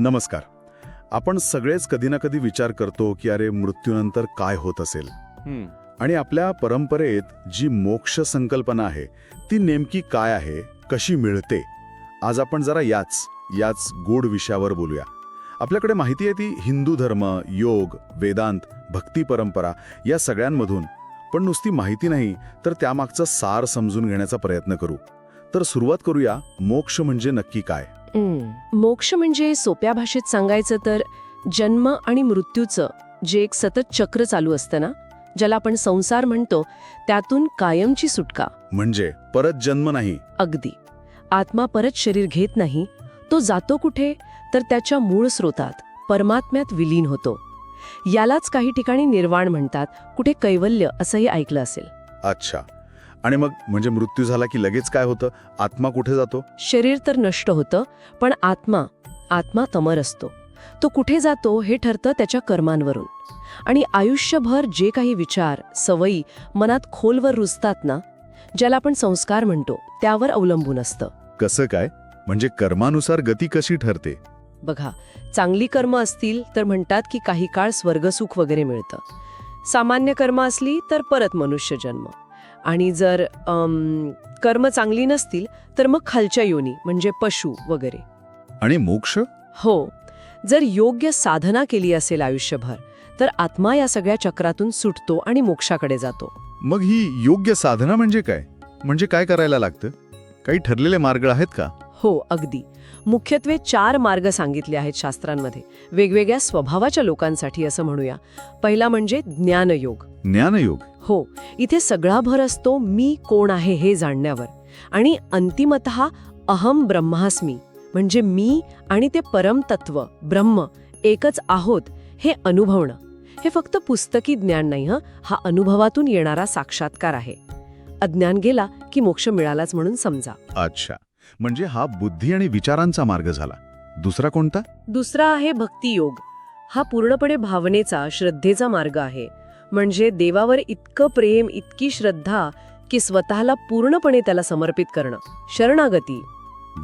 नमस्कार. आपण सगळेच कधी ना कधी विचार करतो की अरे मृत्यूनंतर काय होत असेल? आणि आपल्या परंपरेत जी मोक्ष संकल्पना आहे ती नेमकी काय आहे कशी मिळते? आज आपण जरा याच याच गोड विषयावर बोलूया. आपल्याकडे माहिती आहे ती हिंदू धर्म योग वेदांत भक्ती परंपरा या सगळ्यांमधून. पण नुसती माहिती नाही तर त्यामागचं सार समजून घेण्याचा प्रयत्न करू. तर सुरुवात करूया मोक्ष म्हणजे नक्की काय. मोक्ष म्हणजे सोप्या भाषेत सांगायचं तर जन्म आणि मृत्यूचं जे एक सतत चक्र चालू असतं ना ज्याला आपण संसार म्हणतो त्यातून कायमची सुटका. म्हणजे परत जन्म नाही. अगदी. आत्मा परत शरीर घेत नाही तो जातो कुठे? तर त्याच्या मूळ स्रोतात परमात्म्यात विलीन होतो. यालाच काही ठिकाणी निर्वाण म्हणतात कुठे कैवल्य असंही ऐकलं असेल. अच्छा. आणि मग म्हणजे मृत्यू झाला की लगेच काय होतं? आत्मा कुठे जातो? शरीर तर नष्ट होतं पण आत्मा आत्मा तमर असतो. तो कुठे जातो हे ठरतं त्याच्या कर्मांवरून. आणि आयुष्यभर जे काही विचार सवयी मनात खोलवर रुजतात ना ज्याला आपण संस्कार म्हणतो त्यावर अवलंबून असतं. कसं काय? म्हणजे कर्मानुसार गती कशी ठरते? बघा चांगली कर्म असतील तर म्हणतात की काही काळ स्वर्गसुख वगैरे मिळतं. सामान्य कर्म असली तर परत मनुष्य जन्म. आणि जर कर्म चांगली नसतील तर मग खालच्या योनी म्हणजे पशु वगैरे. आणि मोक्ष? हो. जर योग्य साधना केली असेल आयुष्यभर तर आत्मा या सगळ्या चक्रातून सुटतो आणि मोक्षाकडे जातो. मग ही योग्य साधना म्हणजे काय? म्हणजे काय करायला लागतं? काही ठरलेले मार्ग आहेत का? हो अगदी. मुख्यत्वे चार मार्ग सांगितले आहेत शास्त्रांमध्ये. वेगवेगळ्या स्वभावाच्या लोकांसाठी असं म्हणूया. पहिला म्हणजे ज्ञानयोग. ज्ञानयोग. हो इथे सगळा भर असतो मी कोण आहे हे जाणण्यावर. आणि अंतिमत अहम ब्रह्मास्मी म्हणजे मी आणि ते परमतत्व ब्रह्म एकच आहोत हे अनुभवणं. हे फक्त पुस्तकी ज्ञान नाही हं हा अनुभवातून येणारा साक्षात्कार आहे. अज्ञान गेला की मोक्ष मिळालाच म्हणून समजा. अच्छा म्हणजे हा बुद्धी आणि विचारांचा मार्ग झाला. दुसरा कोणता? दुसरा आहे भक्तियोग. हा पूर्णपणे भावनेचा श्रद्धेचा मार्ग आहे. म्हणजे देवावर इतकं प्रेम इतकी श्रद्धा की स्वतःला पूर्णपणे त्याला समर्पित करणं. शरणागती.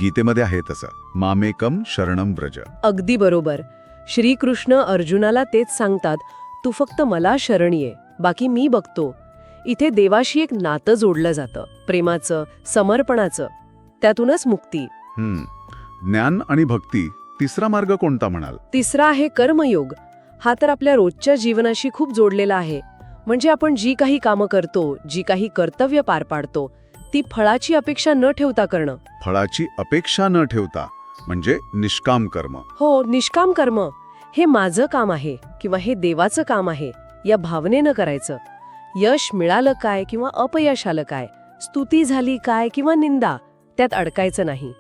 गीतेमध्ये आहे तसं. मामेकम शरणम ब्रज अगदी बरोबर. श्रीकृष्ण अर्जुनाला तेच सांगतात तू फक्त मला शरण ये बाकी मी बघतो. इथे देवाशी एक नातं जोडलं जातं प्रेमाचं समर्पणाचं. त्यातूनच मुक्ती. हम्म. ज्ञान आणि भक्ती तिसरा मार्ग कोणता म्हणाल? तिसरा आहे कर्मयोग. हा तर आपल्या रोजच्या जीवनाशी खूप जोडलेला आहे. म्हणजे आपण जी काही कामं करतो जी काही कर्तव्य पार पाडतो ती फळाची अपेक्षा न ठेवता करणं. फळाची अपेक्षा न ठेवता म्हणजे निष्काम कर्म. हो निष्काम कर्म. हे माझं काम आहे किंवा हे देवाचं काम आहे या भावनेनं करायचं. यश मिळालं काय किंवा अपयश आलं काय स्तुती झाली काय किंवा निंदा त्यात अडकायचं नाही.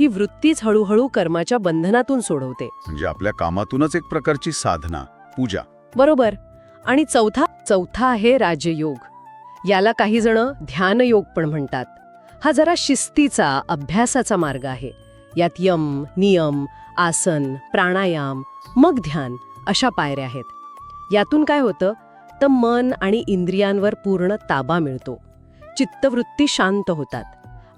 ही वृत्तीच हळूहळू कर्माच्या बंधनातून सोडवते. म्हणजे आपल्या कामातूनच एक प्रकारची साधना पूजा. बरोबर. आणि चौथा चौथा आहे राजयोग. याला काही जण ध्यानयोग पण म्हणतात. हा जरा शिस्तीचा अभ्यासाचा मार्ग आहे. यात यम नियम आसन प्राणायाम मग ध्यान अशा पायऱ्या आहेत. यातून काय होतं? तर मन आणि इंद्रियांवर पूर्ण ताबा मिळतो. चित्तवृत्ती शांत होतात.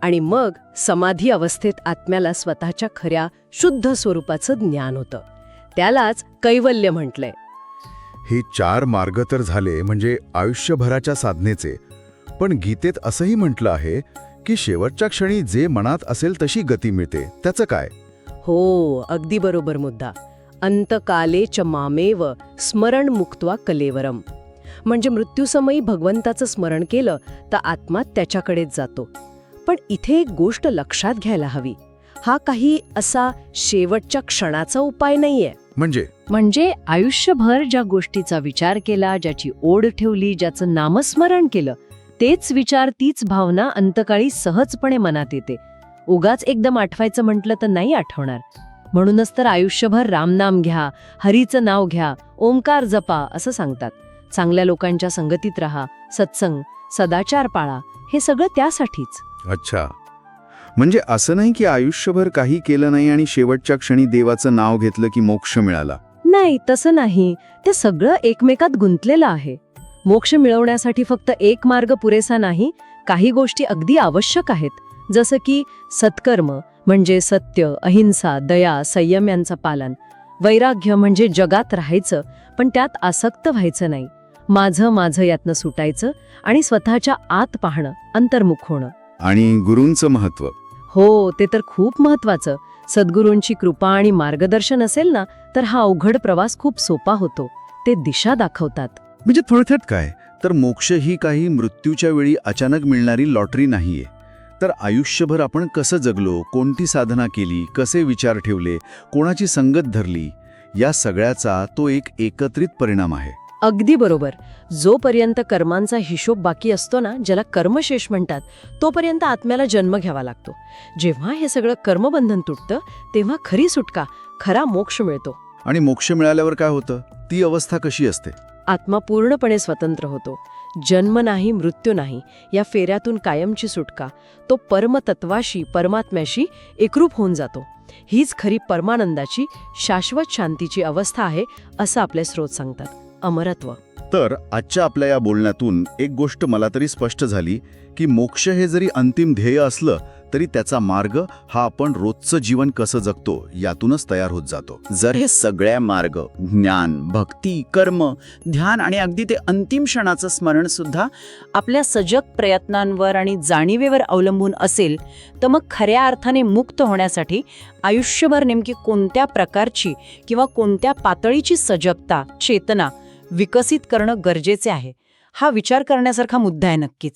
आणि मग समाधी अवस्थेत आत्म्याला स्वतःच्या खऱ्या शुद्ध स्वरूपाचं ज्ञान होतं. त्यालाच कैवल्य म्हटलंय. हे चार मार्ग तर झाले म्हणजे आयुष्यभराच्या साधनेचे. पण गीतेत असंही म्हटलं आहे की शेवटच्या क्षणी जे मनात असेल तशी गती मिळते. त्याचं काय? हो अगदी बरोबर मुद्दा. अंतकाले च मामेव स्मरण मुक्त्वा कलेवरम. म्हणजे मृत्यूसमयी भगवंताचं स्मरण केलं तर आत्मा त्याच्याकडेच जातो. पण इथे एक गोष्ट लक्षात घ्यायला हवी. हा काही असा शेवटच्या क्षणाचा उपाय नाहीये. म्हणजे? म्हणजे आयुष्यभर ज्या गोष्टीचा विचार केला ज्याची ओढ ठेवली ज्याचं नामस्मरण केलं तेच विचार तीच भावना अंतकाळी सहजपणे मनात येते. उगाच एकदम आठवायचं म्हटलं तर नाही आठवणार. म्हणूनच तर आयुष्यभर रामनाम घ्या हरीचं नाव घ्या ओंकार जपा असं सांगतात. चांगल्या लोकांच्या संगतीत राहा सत्संग सदाचार पाळा हे सगळं त्यासाठीच. अच्छा. म्हणजे असं नाही की आयुष्यभर काही केलं नाही आणि शेवटच्या क्षणी देवाचं नाव घेतलं की मोक्ष मिळाला? नाही तसं नाही. ते सगळं एकमेकात गुंतलेलं आहे. मोक्ष मिळवण्यासाठी फक्त एक मार्ग पुरेसा नाही काही गोष्टी अगदी आवश्यक आहेत. जसं की सत्कर्म म्हणजे सत्य अहिंसा दया संयम यांचं पालन. वैराग्य म्हणजे जगात राहायचं पण त्यात आसक्त व्हायचं नाही. माझं माझं यातनं सुटायचं आणि स्वतःच्या आत पाहणं अंतर्मुख होणं. आणि गुरूंचं महत्त्व हो ते तर खूप महत्वाचं सद्गुरूंची कृपा आणि मार्गदर्शन असेल ना तर हा अवघड प्रवास खूप सोपा होतो. ते दिशा दाखवतात. म्हणजे थोडक्यात काय? तर मोक्ष ही काही मृत्यूच्या वेळी अचानक मिळणारी लॉटरी नाहीये. तर आयुष्यभर आपण कसं जगलो कोणती साधना केली कसे विचार ठेवले कोणाची संगत धरली या सगळ्याचा तो एक एकत्रित परिणाम आहे. अगदी बरोबर. जोपर्यंत कर्मांचा हिशोब बाकी असतो ना ज्याला कर्मशेष म्हणतात तोपर्यंत आत्म्याला जन्म घ्यावा लागतो. जेव्हा हे सगळं कर्मबंधन तुटतं तेव्हा खरी सुटका खरा मोक्ष मिळतो. आणि मोक्ष मिळाल्यावर काय होतं? ती अवस्था कशी असते? आत्मा पूर्णपणे स्वतंत्र होतो. जन्म नाही मृत्यू नाही या फेऱ्यातून कायमची सुटका तो परमतत्वाशी परमात्म्याशी एकरूप होऊन जातो. हीच खरी परमानंदाची शाश्वत शांतीची अवस्था आहे असं आपले स्रोत सांगतात. अमरत्व. तर आजच्या आपल्या या बोलण्यातून एक गोष्ट मला तरी स्पष्ट झाली की मोक्ष हे जरी अंतिम ध्येय असलं तरी त्याचा मार्ग हा आपण रोजचं जीवन कसं जगतो यातूनच तयार होत जातो. जर हे सगळ्या मार्ग ज्ञान भक्ती कर्म ध्यान आणि अगदी ते अंतिम क्षणाचं स्मरण सुद्धा आपल्या सजग प्रयत्नांवर आणि जाणीवेवर अवलंबून असेल तर मग खऱ्या अर्थाने मुक्त होण्यासाठी आयुष्यभर नेमकी कोणत्या प्रकारची किंवा कोणत्या पातळीची सजगता चेतना विकसित करणं गरजेचे आहे. हा विचार करण्यासारखा मुद्दा आहे नक्कीच.